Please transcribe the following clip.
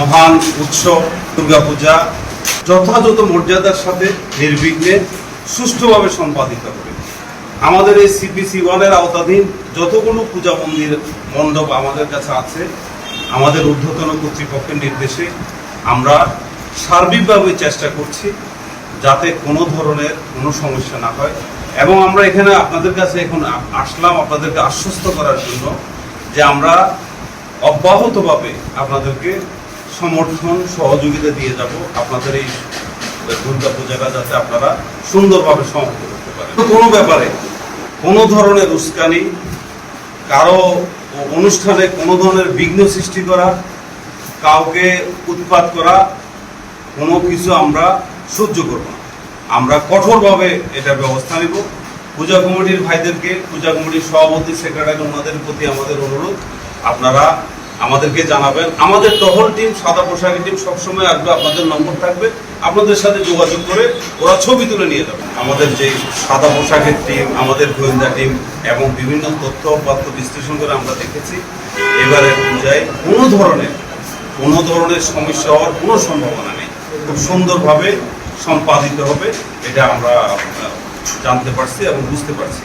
মহান উৎসব দুর্গাপূজা যথাযথ মর্যাদার সাথে নির্বিঘ্নে সুষ্ঠুভাবে সম্পাদিত হবে। আমাদের এই সিপিসি ওয়ানের আওতাধীন যতগুলো পূজা মন্দির, মণ্ডপ আমাদের কাছে আছে, আমাদের ঊর্ধ্বতন কর্তৃপক্ষের নির্দেশে আমরা সার্বিকভাবে চেষ্টা করছি যাতে কোনো ধরনের কোনো সমস্যা না হয় এবং আমরা এখানে আপনাদের কাছে এখন আসলাম আপনাদেরকে আশ্বস্ত করার জন্য যে আমরা অব্যাহতভাবে আপনাদেরকে সমর্থন, সহযোগিতা দিয়ে যাব। আপনাদের এই দুর্গা পূজাটা যাতে আপনারা সুন্দরভাবে সমাপ্ত করতে পারেন। কোনো ব্যাপারে কোনো ধরনের উস্কানি, কারও অনুষ্ঠানে কোনো ধরনের বিঘ্ন সৃষ্টি করা, কাউকে উৎপাত করা, কোনো কিছু আমরা সহ্য করব না। আমরা কঠোরভাবে এটা ব্যবস্থা নেব। পূজা কমিটির ভাইদেরকে, পূজা কমিটির সভাপতি, সেক্রেটারি, ওনাদের প্রতি আমাদের অনুরোধ, আপনারা আমাদেরকে জানাবেন। আমাদের টহল টিম সাদা পোশাকের টিম সবসময় আসবে, আপনাদের নম্বর থাকবে। আপনাদের সাথে যোগাযোগ করে ওরা ছবি তুলে নিয়ে যাবে। আমাদের যে সাদা পোশাকের টিম আমাদের গোয়েন্দা টিম এবং বিভিন্ন তথ্য পাত্র বিশ্লেষণ করে আমরা দেখেছি, এবারের পূজায় কোনো ধরনের কোনো ধরনের সমস্যা হওয়ার কোনো সম্ভাবনা নেই। খুব সুন্দরভাবে সম্পাদিত হবে, এটা আমরা জানতে পারছি এবং বুঝতে পারছি।